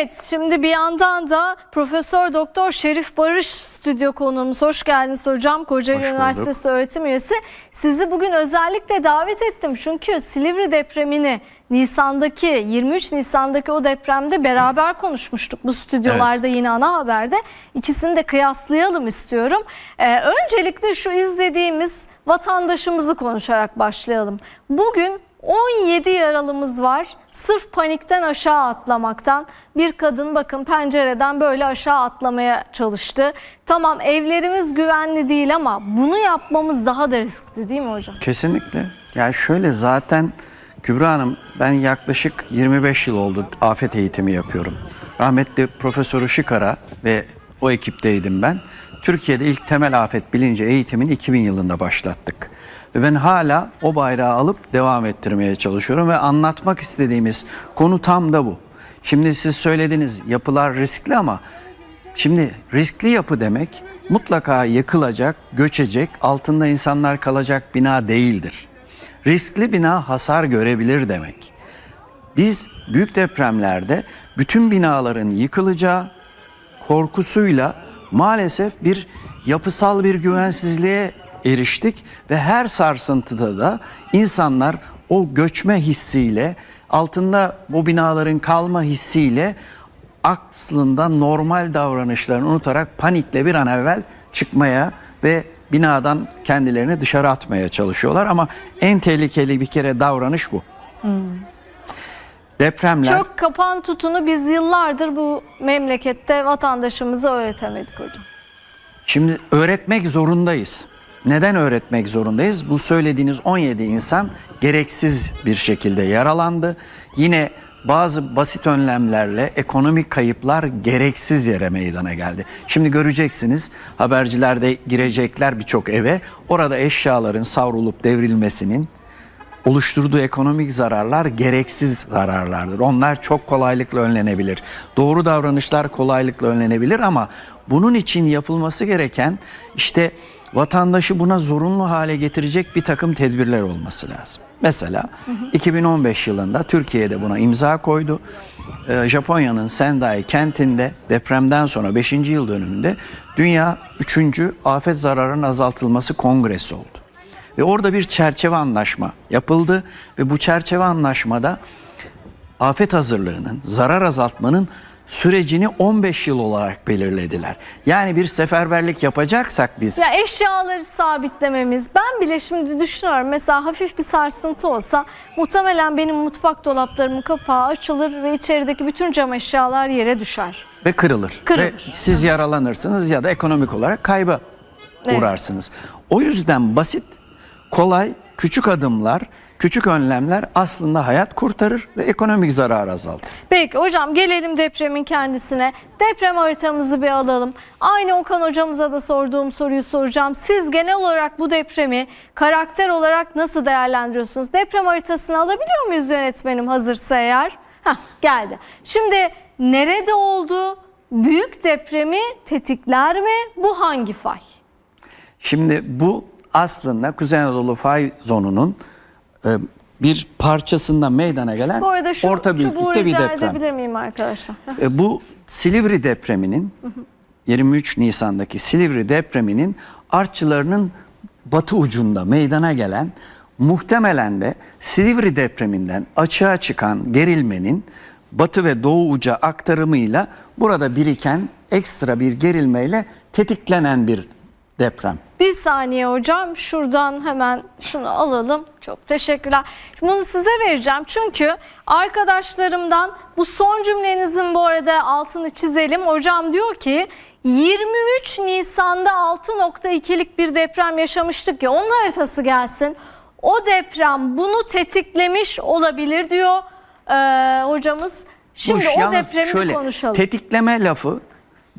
Evet şimdi bir yandan da Profesör Doktor Şerif Barış stüdyo konuğumuz. Hoş geldiniz hocam. Kocaeli Hoş bulduk. Üniversitesi öğretim üyesi. Sizi bugün özellikle davet ettim. Çünkü Silivri depremini Nisan'daki 23 Nisan'daki o depremde beraber konuşmuştuk bu stüdyolarda yine ana haberde. İkisini de kıyaslayalım istiyorum. Ee, öncelikle şu izlediğimiz vatandaşımızı konuşarak başlayalım. Bugün 17 yaralımız var. Sırf panikten aşağı atlamaktan. Bir kadın bakın pencereden böyle aşağı atlamaya çalıştı. Tamam evlerimiz güvenli değil ama bunu yapmamız daha da riskli değil mi hocam? Kesinlikle. Yani şöyle zaten Kübra Hanım ben yaklaşık 25 yıl oldu afet eğitimi yapıyorum. Rahmetli Profesör Işıkara ve o ekipteydim ben. Türkiye'de ilk temel afet bilinci eğitimini 2000 yılında başlattık. Ve ben hala o bayrağı alıp devam ettirmeye çalışıyorum ve anlatmak istediğimiz konu tam da bu. Şimdi siz söylediniz yapılar riskli ama Şimdi riskli yapı demek mutlaka yıkılacak, göçecek, altında insanlar kalacak bina değildir. Riskli bina hasar görebilir demek. Biz büyük depremlerde bütün binaların yıkılacağı korkusuyla maalesef bir yapısal bir güvensizliğe eriştik ve her sarsıntıda da insanlar o göçme hissiyle altında o binaların kalma hissiyle aslında normal davranışlarını unutarak panikle bir an evvel çıkmaya ve binadan kendilerini dışarı atmaya çalışıyorlar ama en tehlikeli bir kere davranış bu. Depremler Çok kapan tutunu biz yıllardır bu memlekette vatandaşımıza öğretemedik hocam. Şimdi öğretmek zorundayız. Neden öğretmek zorundayız? Bu söylediğiniz 17 insan gereksiz bir şekilde yaralandı. Yine bazı basit önlemlerle ekonomik kayıplar gereksiz yere meydana geldi. Şimdi göreceksiniz habercilerde girecekler birçok eve. Orada eşyaların savrulup devrilmesinin oluşturduğu ekonomik zararlar gereksiz zararlardır. Onlar çok kolaylıkla önlenebilir. Doğru davranışlar kolaylıkla önlenebilir ama bunun için yapılması gereken işte vatandaşı buna zorunlu hale getirecek bir takım tedbirler olması lazım. Mesela 2015 yılında Türkiye'de buna imza koydu. Ee, Japonya'nın Sendai kentinde depremden sonra 5. yıl dönümünde Dünya 3. Afet Zararının Azaltılması Kongresi oldu. Ve orada bir çerçeve anlaşma yapıldı ve bu çerçeve anlaşmada afet hazırlığının, zarar azaltmanın sürecini 15 yıl olarak belirlediler. Yani bir seferberlik yapacaksak biz Ya eşyaları sabitlememiz. Ben bile şimdi düşünüyorum mesela hafif bir sarsıntı olsa muhtemelen benim mutfak dolaplarımın kapağı açılır ve içerideki bütün cam eşyalar yere düşer. ve kırılır. Kırılır. Ve siz yaralanırsınız ya da ekonomik olarak kayba Evet. uğrarsınız. O yüzden basit, kolay, küçük adımlar, küçük önlemler aslında hayat kurtarır ve ekonomik zarar azaltır. Peki hocam gelelim depremin kendisine. Deprem haritamızı bir alalım. Aynı Okan hocamıza da sorduğum soruyu soracağım. Siz genel olarak bu depremi karakter olarak nasıl değerlendiriyorsunuz? Deprem haritasını alabiliyor muyuz yönetmenim hazırsa eğer? Heh, geldi. Şimdi nerede oldu? Büyük depremi tetikler mi? Bu hangi fay? Şimdi bu aslında Kuzey Anadolu fay zonunun e, bir parçasında meydana gelen Bu arada şu orta büyüklükte bir rica deprem. edebilir miyim arkadaşlar? E, bu Silivri depreminin 23 Nisan'daki Silivri depreminin artçılarının batı ucunda meydana gelen muhtemelen de Silivri depreminden açığa çıkan gerilmenin batı ve doğu uca aktarımıyla burada biriken ekstra bir gerilmeyle tetiklenen bir deprem. Bir saniye hocam şuradan hemen şunu alalım. Çok teşekkürler. Bunu size vereceğim çünkü arkadaşlarımdan bu son cümlenizin bu arada altını çizelim. Hocam diyor ki 23 Nisan'da 6.2'lik bir deprem yaşamıştık ya onun haritası gelsin. O deprem bunu tetiklemiş olabilir diyor ee, hocamız. Şimdi Bu o yalnız depremi şöyle, konuşalım. Tetikleme lafı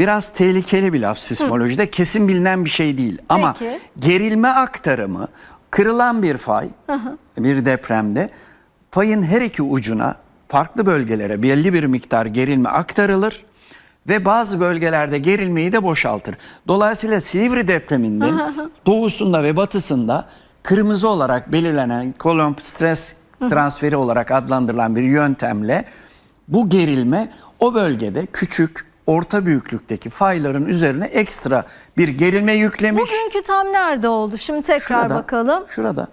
biraz tehlikeli bir laf sismolojide. Kesin bilinen bir şey değil. Ama Peki. gerilme aktarımı kırılan bir fay bir depremde fayın her iki ucuna farklı bölgelere belli bir miktar gerilme aktarılır ve bazı bölgelerde gerilmeyi de boşaltır. Dolayısıyla Silivri depreminde doğusunda ve batısında kırmızı olarak belirlenen kolomb stres transferi olarak adlandırılan bir yöntemle Bu gerilme o bölgede küçük, orta büyüklükteki fayların üzerine ekstra bir gerilme yüklemiş. Bugünkü tam nerede oldu? Şimdi tekrar bakalım. Şurada.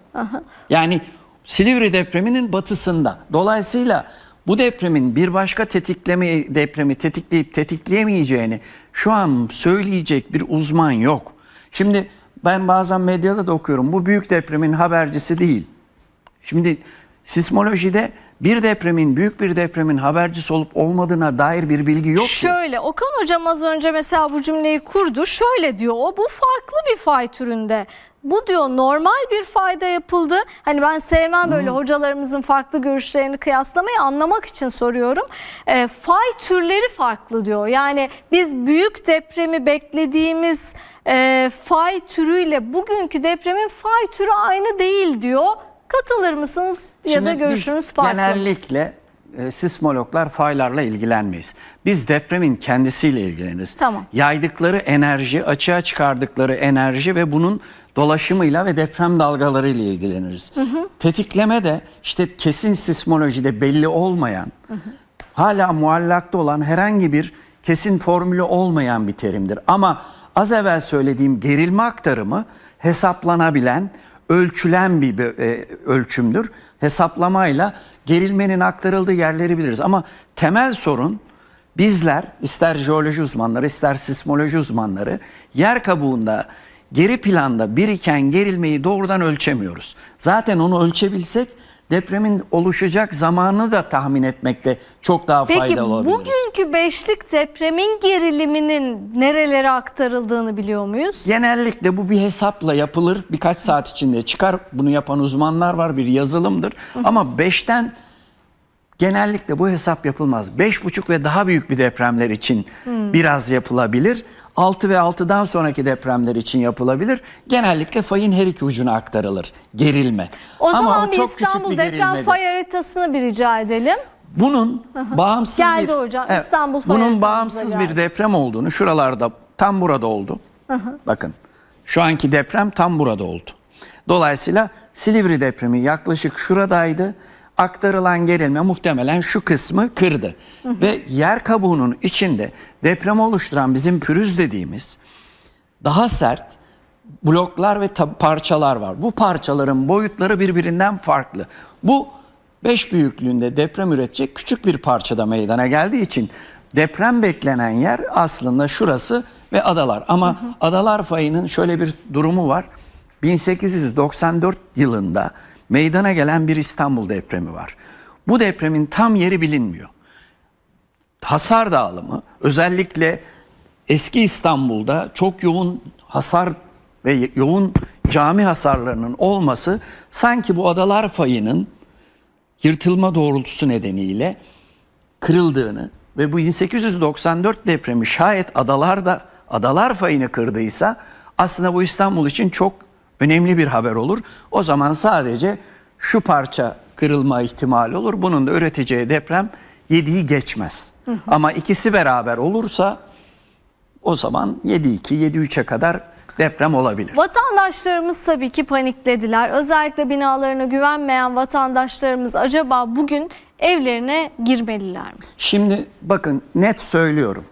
Yani Silivri depreminin batısında. Dolayısıyla bu depremin bir başka tetikleme depremi tetikleyip tetikleyemeyeceğini şu an söyleyecek bir uzman yok. Şimdi ben bazen medyada da okuyorum. Bu büyük depremin habercisi değil. Şimdi sismolojide bir depremin, büyük bir depremin habercisi olup olmadığına dair bir bilgi yok. ki. Şöyle Okan hocam az önce mesela bu cümleyi kurdu. Şöyle diyor o bu farklı bir fay türünde. Bu diyor normal bir fayda yapıldı. Hani ben sevmem böyle hocalarımızın farklı görüşlerini kıyaslamayı anlamak için soruyorum. E, fay türleri farklı diyor. Yani biz büyük depremi beklediğimiz e, fay türüyle bugünkü depremin fay türü aynı değil diyor. Katılır mısınız ya Şimdi da görüşünüz farklı? Genellikle e, sismologlar faylarla ilgilenmeyiz. Biz depremin kendisiyle ilgileniriz. Tamam. Yaydıkları enerji, açığa çıkardıkları enerji ve bunun dolaşımıyla ve deprem dalgalarıyla ilgileniriz. Tetikleme de işte kesin sismolojide belli olmayan, hala muallakta olan herhangi bir kesin formülü olmayan bir terimdir. Ama az evvel söylediğim gerilme aktarımı hesaplanabilen, ölçülen bir e, ölçümdür. Hesaplamayla gerilmenin aktarıldığı yerleri biliriz. Ama temel sorun bizler ister jeoloji uzmanları ister sismoloji uzmanları yer kabuğunda geri planda biriken gerilmeyi doğrudan ölçemiyoruz. Zaten onu ölçebilsek depremin oluşacak zamanını da tahmin etmekte çok daha Peki faydalı olabiliriz. bugünkü beşlik depremin geriliminin nerelere aktarıldığını biliyor muyuz? Genellikle bu bir hesapla yapılır. Birkaç saat içinde çıkar. Bunu yapan uzmanlar var. Bir yazılımdır. Ama 5'ten genellikle bu hesap yapılmaz. 5,5 ve daha büyük bir depremler için biraz yapılabilir. 6 ve 6'dan sonraki depremler için yapılabilir. Genellikle fayın her iki ucuna aktarılır. Gerilme. O Ama zaman o çok küçük İstanbul bir deprem fay haritasını bir rica edelim. Bunun bağımsız Geldi bir hocam, İstanbul fay bunun bağımsız geldi. bir deprem olduğunu şuralarda tam burada oldu. Bakın şu anki deprem tam burada oldu. Dolayısıyla Silivri depremi yaklaşık şuradaydı. Aktarılan gerilme muhtemelen şu kısmı kırdı. Ve yer kabuğunun içinde deprem oluşturan bizim pürüz dediğimiz daha sert bloklar ve parçalar var. Bu parçaların boyutları birbirinden farklı. Bu 5 büyüklüğünde deprem üretecek küçük bir parçada meydana geldiği için deprem beklenen yer aslında şurası ve adalar. Ama adalar fayının şöyle bir durumu var. 1894 yılında meydana gelen bir İstanbul depremi var. Bu depremin tam yeri bilinmiyor hasar dağılımı özellikle eski İstanbul'da çok yoğun hasar ve yoğun cami hasarlarının olması sanki bu adalar fayının yırtılma doğrultusu nedeniyle kırıldığını ve bu 1894 depremi şayet adalarda adalar fayını kırdıysa aslında bu İstanbul için çok önemli bir haber olur. O zaman sadece şu parça kırılma ihtimali olur. Bunun da üreteceği deprem 7'yi geçmez. Ama ikisi beraber olursa o zaman 7-2, 7-3'e kadar deprem olabilir. Vatandaşlarımız tabii ki paniklediler. Özellikle binalarına güvenmeyen vatandaşlarımız acaba bugün evlerine girmeliler mi? Şimdi bakın net söylüyorum.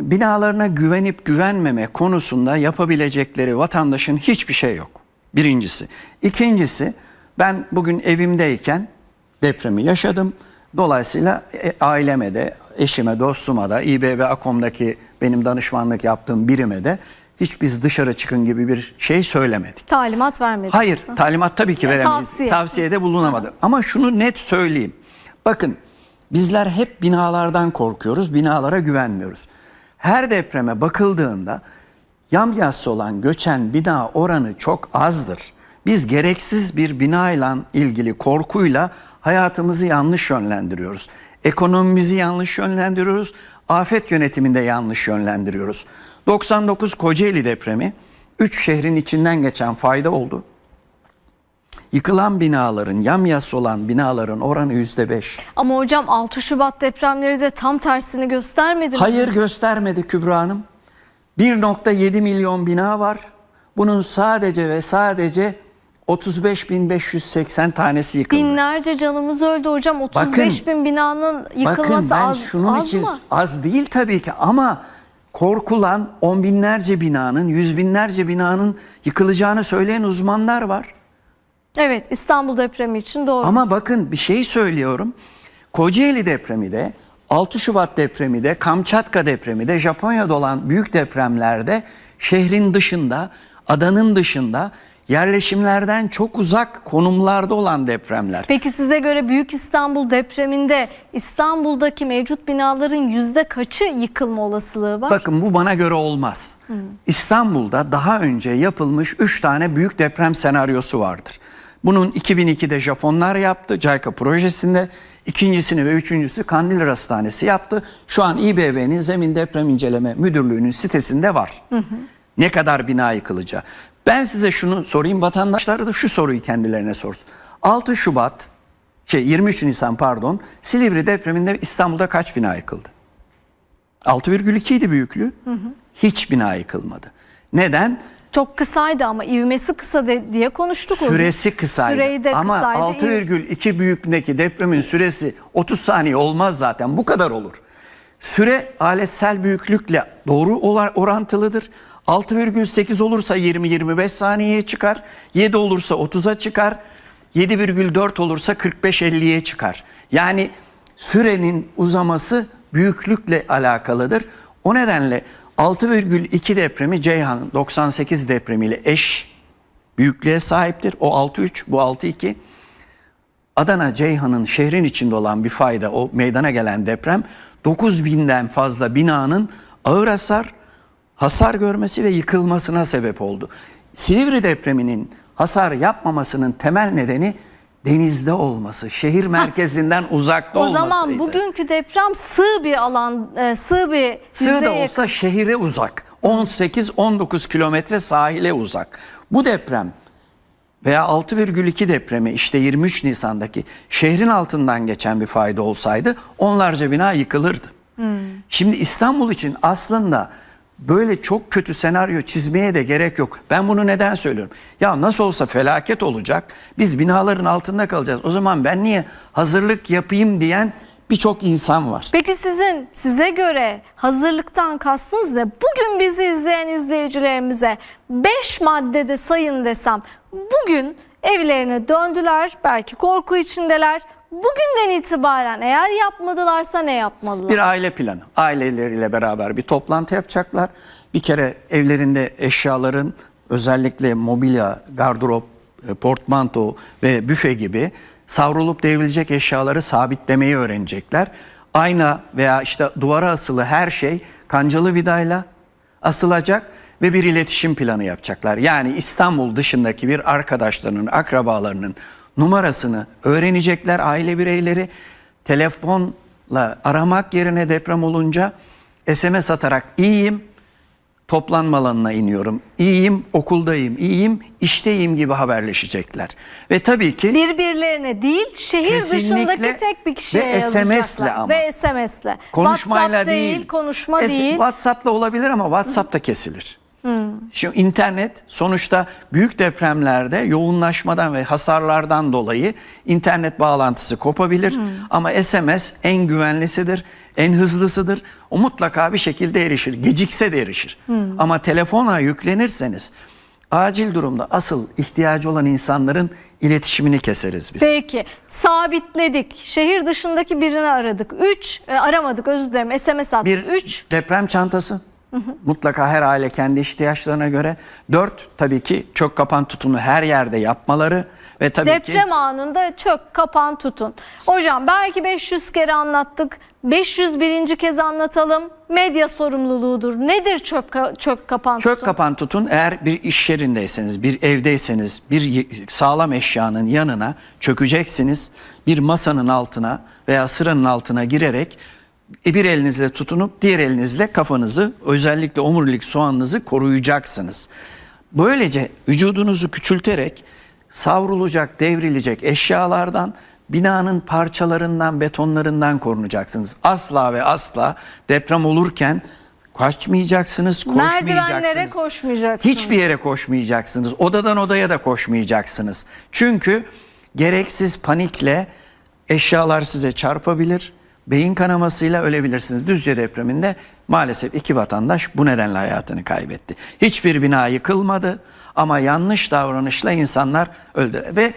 Binalarına güvenip güvenmeme konusunda yapabilecekleri vatandaşın hiçbir şey yok. Birincisi. İkincisi ben bugün evimdeyken depremi yaşadım. Dolayısıyla e, aileme de, eşime, dostuma da, İBB Akom'daki benim danışmanlık yaptığım birime de hiç biz dışarı çıkın gibi bir şey söylemedik. Talimat vermediniz. Hayır, talimat tabii ki veremeyiz. tavsiye. Tavsiyede bulunamadı. Ama şunu net söyleyeyim. Bakın, bizler hep binalardan korkuyoruz, binalara güvenmiyoruz. Her depreme bakıldığında yamyassı olan göçen bina oranı çok azdır. Biz gereksiz bir binayla ilgili korkuyla hayatımızı yanlış yönlendiriyoruz. Ekonomimizi yanlış yönlendiriyoruz. Afet yönetiminde yanlış yönlendiriyoruz. 99 Kocaeli depremi 3 şehrin içinden geçen fayda oldu. Yıkılan binaların, yamyassı olan binaların oranı yüzde beş. Ama hocam 6 Şubat depremleri de tam tersini göstermedi mi? Hayır göstermedi Kübra Hanım. 1.7 milyon bina var. Bunun sadece ve sadece 35.580 tanesi yıkıldı. Binlerce canımız öldü hocam. 35 bin binanın yıkılması Bakın ben az, şunun az için mı? az değil tabii ki ama korkulan on binlerce binanın, yüz binlerce binanın yıkılacağını söyleyen uzmanlar var. Evet İstanbul depremi için doğru. Ama bakın bir şey söylüyorum. Kocaeli depremi de, 6 Şubat depremi de, Kamçatka depremi de, Japonya'da olan büyük depremlerde şehrin dışında, adanın dışında yerleşimlerden çok uzak konumlarda olan depremler. Peki size göre Büyük İstanbul depreminde İstanbul'daki mevcut binaların yüzde kaçı yıkılma olasılığı var? Bakın bu bana göre olmaz. İstanbul'da daha önce yapılmış 3 tane büyük deprem senaryosu vardır. Bunun 2002'de Japonlar yaptı JICA projesinde. İkincisini ve üçüncüsü Kandilli Hastanesi yaptı. Şu an İBB'nin Zemin Deprem İnceleme Müdürlüğü'nün sitesinde var. Ne kadar bina yıkılacağı. Ben size şunu sorayım vatandaşlar da şu soruyu kendilerine sorsun. 6 Şubat şey 23 Nisan pardon Silivri depreminde İstanbul'da kaç bina yıkıldı? 6,2 idi büyüklüğü. Hiç bina yıkılmadı. Neden? Çok kısaydı ama ivmesi kısa de- diye konuştuk. onu. Süresi kısaydı. Süreyi de Ama kısaydı. 6,2 büyüklüğündeki depremin süresi 30 saniye olmaz zaten. Bu kadar olur. Süre aletsel büyüklükle doğru orantılıdır. 6,8 olursa 20-25 saniyeye çıkar. 7 olursa 30'a çıkar. 7,4 olursa 45-50'ye çıkar. Yani sürenin uzaması büyüklükle alakalıdır. O nedenle 6,2 depremi Ceyhan 98 depremiyle eş büyüklüğe sahiptir. O 6.3 bu 6.2. Adana Ceyhan'ın şehrin içinde olan bir fayda o meydana gelen deprem 9000'den fazla binanın ağır hasar, hasar görmesi ve yıkılmasına sebep oldu. Silivri depreminin hasar yapmamasının temel nedeni denizde olması, şehir merkezinden uzakta O olmasıydı. zaman bugünkü deprem sığ bir alan, e, sığ bir Sığ da yüzeye olsa şehire uzak. 18-19 kilometre sahile uzak. Bu deprem veya 6,2 depremi işte 23 Nisan'daki şehrin altından geçen bir fayda olsaydı onlarca bina yıkılırdı. Şimdi İstanbul için aslında böyle çok kötü senaryo çizmeye de gerek yok. Ben bunu neden söylüyorum? Ya nasıl olsa felaket olacak. Biz binaların altında kalacağız. O zaman ben niye hazırlık yapayım diyen birçok insan var. Peki sizin size göre hazırlıktan kastınız ne? Bugün bizi izleyen izleyicilerimize 5 maddede sayın desem bugün evlerine döndüler belki korku içindeler. Bugünden itibaren eğer yapmadılarsa ne yapmalılar? Bir aile planı. Aileleriyle beraber bir toplantı yapacaklar. Bir kere evlerinde eşyaların özellikle mobilya, gardırop, e, portmanto ve büfe gibi savrulup devrilecek eşyaları sabitlemeyi öğrenecekler. Ayna veya işte duvara asılı her şey kancalı vidayla asılacak ve bir iletişim planı yapacaklar. Yani İstanbul dışındaki bir arkadaşlarının, akrabalarının numarasını öğrenecekler aile bireyleri. Telefonla aramak yerine deprem olunca SMS atarak iyiyim, toplanma alanına iniyorum. İyiyim, okuldayım, iyiyim, işteyim gibi haberleşecekler. Ve tabii ki Birbirlerine değil şehir dışındaki tek bir kişiye ve. SMS'le ama. Ve SMS'le. konuşmayla WhatsApp değil. konuşma Es- değil. WhatsApp'la olabilir ama WhatsApp da kesilir. Şimdi internet sonuçta büyük depremlerde yoğunlaşmadan ve hasarlardan dolayı internet bağlantısı kopabilir. Ama SMS en güvenlisidir, en hızlısıdır. O mutlaka bir şekilde erişir. Gecikse de erişir. Ama telefona yüklenirseniz acil durumda asıl ihtiyacı olan insanların iletişimini keseriz biz. Peki sabitledik. Şehir dışındaki birini aradık. 3 aramadık özür dilerim SMS attık. Bir 3 deprem çantası. Mutlaka her aile kendi ihtiyaçlarına göre. Dört tabii ki çök kapan tutunu her yerde yapmaları ve tabii deprem ki anında çök kapan tutun. Hocam belki 500 kere anlattık. 501. kez anlatalım. Medya sorumluluğudur. Nedir çök, ka- çök kapan çök tutun? kapan tutun eğer bir iş yerindeyseniz, bir evdeyseniz bir sağlam eşyanın yanına çökeceksiniz. Bir masanın altına veya sıranın altına girerek bir elinizle tutunup diğer elinizle kafanızı özellikle omurilik soğanınızı koruyacaksınız. Böylece vücudunuzu küçülterek savrulacak, devrilecek eşyalardan, binanın parçalarından, betonlarından korunacaksınız. Asla ve asla deprem olurken kaçmayacaksınız, koşmayacaksınız. Merdivenlere koşmayacaksınız. Hiçbir yere koşmayacaksınız. Odadan odaya da koşmayacaksınız. Çünkü gereksiz panikle eşyalar size çarpabilir. Beyin kanamasıyla ölebilirsiniz. Düzce depreminde maalesef iki vatandaş bu nedenle hayatını kaybetti. Hiçbir bina yıkılmadı ama yanlış davranışla insanlar öldü. Ve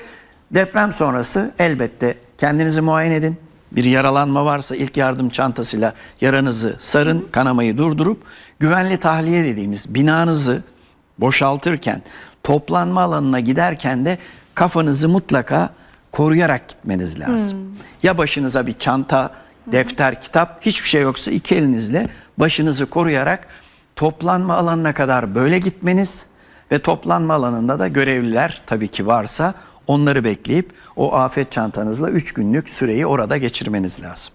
deprem sonrası elbette kendinizi muayene edin. Bir yaralanma varsa ilk yardım çantasıyla yaranızı sarın, kanamayı durdurup güvenli tahliye dediğimiz binanızı boşaltırken, toplanma alanına giderken de kafanızı mutlaka koruyarak gitmeniz lazım. Ya başınıza bir çanta, defter, kitap hiçbir şey yoksa iki elinizle başınızı koruyarak toplanma alanına kadar böyle gitmeniz ve toplanma alanında da görevliler tabii ki varsa onları bekleyip o afet çantanızla 3 günlük süreyi orada geçirmeniz lazım.